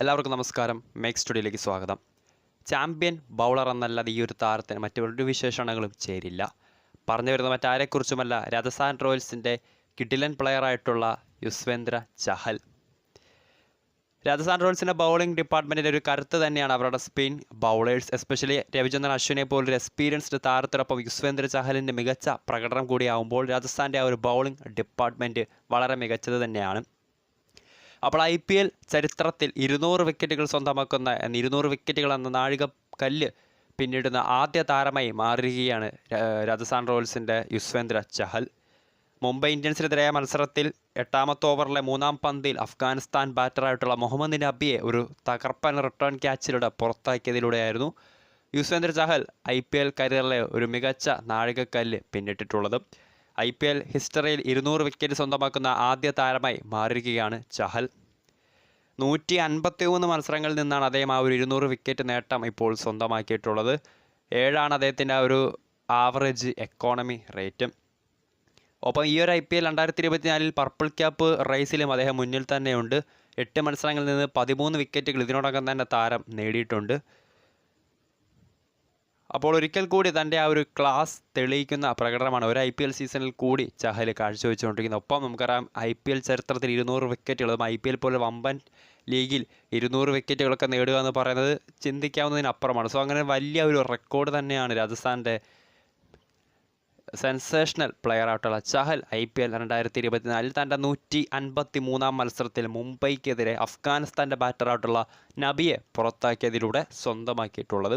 എല്ലാവർക്കും നമസ്കാരം. മേക്ക് സ്റ്റുഡിയോയിലേക്ക് സ്വാഗതം. ചാമ്പ്യൻ ബൗളർ എന്നല്ലാതെ ഈ ഒരു താരത്തിന് മറ്റൊരു വിശേഷണങ്ങളും ചേരില്ല. പറഞ്ഞു വരുന്ന മറ്റാരെക്കുറിച്ചുമല്ല രാജസ്ഥാൻ റോയൽസിന്റെ കിഡിലൻ പ്ലെയറായിട്ടുള്ള യുസ്വേന്ദ്ര ചഹൽ. രാജസ്ഥാൻ റോയൽസിന്റെ ബൗളിംഗ് ഡിപ്പാർട്ട്മെന്റിന്റെ ഒരു കരുത്ത് തന്നെയാണ് അവരുടെ സ്പിൻ ബൗളേഴ്സ് എസ്പെഷ്യലി രവിചന്ദ്രൻ അശ്വിനെ പോലൊരു എക്സ്പീരിയൻസ്ഡ് താരത്തിനൊപ്പം യുസ്വേന്ദ്ര ചഹലിന്റെ മികച്ച പ്രകടനം കൂടിയാവുമ്പോൾ രാജസ്ഥാന്റെ ആ ഒരു ബൗളിംഗ് ഡിപ്പാർട്ട്മെന്റ് വളരെ മികച്ചത് തന്നെയാണ്. അപ്പോൾ ഐ പി എൽ ചരിത്രത്തിൽ ഇരുന്നൂറ് വിക്കറ്റുകൾ സ്വന്തമാക്കുന്ന ഇരുന്നൂറ് വിക്കറ്റുകൾ എന്ന നാഴിക കല്ല് പിന്നിടുന്ന ആദ്യ താരമായി മാറുകയാണ് രാജസ്ഥാൻ റോയൽസിന്റെ യുസ്വേന്ദ്ര ചഹൽ. മുംബൈ ഇന്ത്യൻസിനെതിരായ മത്സരത്തിൽ എട്ടാമത്തെ ഓവറിലെ മൂന്നാം പന്തിൽ അഫ്ഗാനിസ്ഥാൻ ബാറ്ററായിട്ടുള്ള മുഹമ്മദ് നബിയെ ഒരു തകർപ്പൻ റിട്ടേൺ ക്യാച്ചിലൂടെ പുറത്താക്കിയതിലൂടെയായിരുന്നു Yuzvendra Chahal I P L കരിയറിലെ ഒരു മികച്ച നാഴികക്കല്ല് പിന്നിട്ടിട്ടുള്ളത്. ഐ പി എൽ ഹിസ്റ്ററിയിൽ ഇരുന്നൂറ് വിക്കറ്റ് സ്വന്തമാക്കുന്ന ആദ്യ താരമായി മാറിയിരിക്കുകയാണ് ചഹൽ. നൂറ്റി അൻപത്തി മൂന്ന് മത്സരങ്ങളിൽ നിന്നാണ് അദ്ദേഹം ആ ഒരു ഇരുന്നൂറ് വിക്കറ്റ് നേട്ടം ഇപ്പോൾ സ്വന്തമാക്കിയിട്ടുള്ളത്. ഏഴാണ് അദ്ദേഹത്തിന്റെ ആ ഒരു ആവറേജ് എക്കോണമി റേറ്റും. ഒപ്പം ഈ ഒരു ഐ പി എൽ രണ്ടായിരത്തി ഇരുപത്തിനാലിൽ പർപ്പിൾ ക്യാപ്പ് റേസിലും അദ്ദേഹം മുന്നിൽ തന്നെയുണ്ട്. എട്ട് മത്സരങ്ങളിൽ നിന്ന് പതിമൂന്ന് വിക്കറ്റുകൾ ഇതിനോടകം തന്നെ താരം നേടിയിട്ടുണ്ട്. അപ്പോൾ ഒരിക്കൽ കൂടി തന്റെ ആ ഒരു ക്ലാസ് തെളിയിക്കുന്ന പ്രകടനമാണ്. ഒരു ഐ പി എൽ സീസണിൽ കൂടി ചഹൽ കാഴ്ചവെച്ചുകൊണ്ടിരിക്കുന്നത് ഒപ്പം നമുക്കറിയാം ഐ പി എൽ ചരിത്രത്തിൽ ഇരുന്നൂറ് വിക്കറ്റുകൾ ഐ പി എൽ പോലെ വമ്പൻ ലീഗിൽ ഇരുന്നൂറ് വിക്കറ്റുകളൊക്കെ നേടുക എന്ന് പറയുന്നത് ചിന്തിക്കാവുന്നതിനപ്പുറമാണ്. സോ അങ്ങനെ വലിയ ഒരു റെക്കോർഡ് തന്നെയാണ് രാജസ്ഥാന്റെ സെൻസേഷണൽ പ്ലെയർ ആയിട്ടുള്ള ചഹൽ ഐ പി എൽ രണ്ടായിരത്തി ഇരുപത്തിനാലിൽ തന്റെ നൂറ്റി അൻപത്തി മൂന്നാം മത്സരത്തിൽ മുംബൈക്കെതിരെ അഫ്ഗാനിസ്ഥാന്റെ ബാറ്ററായിട്ടുള്ള നബിയെ പുറത്താക്കിയതിലൂടെ സ്വന്തമാക്കിയിട്ടുള്ളത്.